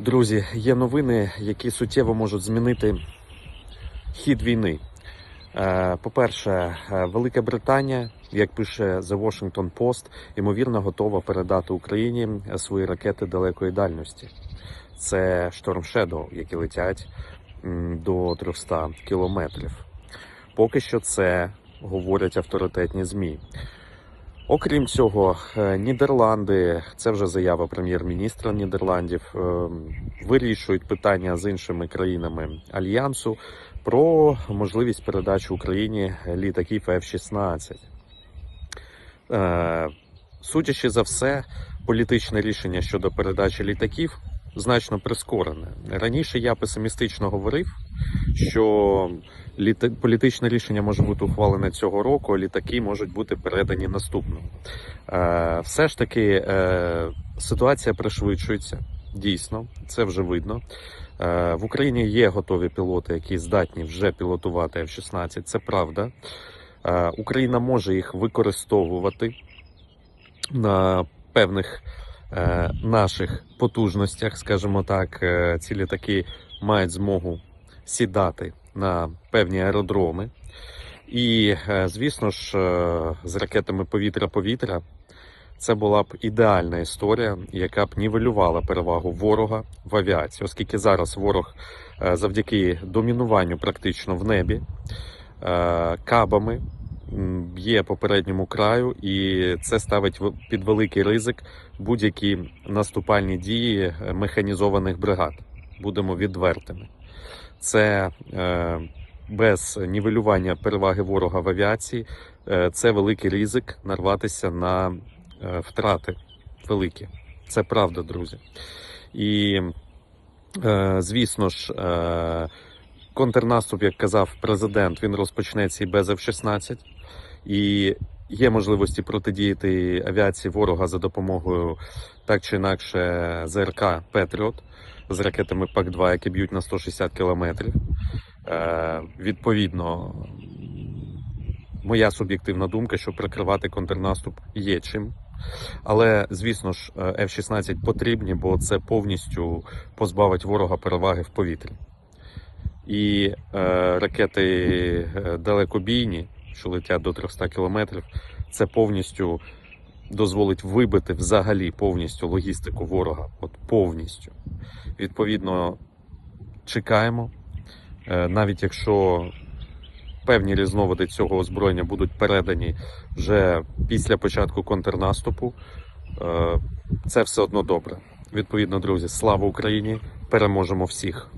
Друзі, є новини, які суттєво можуть змінити хід війни. Е, По-перше, е, Велика Британія, як пише The Washington Post, ймовірно готова передати Україні свої ракети далекої дальності. Це Storm Shadow, які летять до 300 кілометрів. Поки що це говорять авторитетні ЗМІ. Окрім цього, е, Нідерланди, це вже заява прем'єр-міністра Нідерландів, е, вирішують питання з іншими країнами альянсу про можливість передачі Україні літаків F-16. Е, Судячи за все, політичне рішення щодо передачі літаків значно прискорене. Раніше я песимістично говорив, що літа... політичне рішення може бути ухвалене цього року, а літаки можуть бути передані наступному. Е, все ж таки е, ситуація пришвидшується. Дійсно, це вже видно. Е, в Україні є готові пілоти, які здатні вже пілотувати F-16. Це правда. Е, Україна може їх використовувати на певних е, наших потужностях, скажімо так. Ці літаки мають змогу сідати на певні аеродроми. І, е, звісно ж, е, з ракетами повітря-повітря це була б ідеальна історія, яка б нівелювала перевагу ворога в авіації, оскільки зараз ворог е, завдяки домінуванню практично в небі кабами б'є по передньому краю, і це ставить під великий ризик будь-які наступальні дії механізованих бригад. Будемо відвертими. Це е, без нівелювання переваги ворога в авіації, е, це великий ризик нарватися на е, втрати великі. Це правда, друзі. І, е, звісно ж, е, контрнаступ, як казав президент, він розпочнеться і без F-16. І є можливості протидіяти авіації ворога за допомогою так чи інакше ЗРК Петріот з ракетами ПАК-2, які б'ють на 160 кілометрів. Е, відповідно, моя суб'єктивна думка, що прикривати контрнаступ є чим. Але, звісно ж, е, F-16 потрібні, бо це повністю позбавить ворога переваги в повітрі. І е, ракети е, далекобійні, що летять до 300 кілометрів, це повністю дозволить вибити взагалі повністю логістику ворога. От повністю. Відповідно, чекаємо. Е, навіть якщо певні різновиди цього озброєння будуть передані вже після початку контрнаступу, е, це все одно добре. Відповідно, друзі, слава Україні! Переможемо всіх!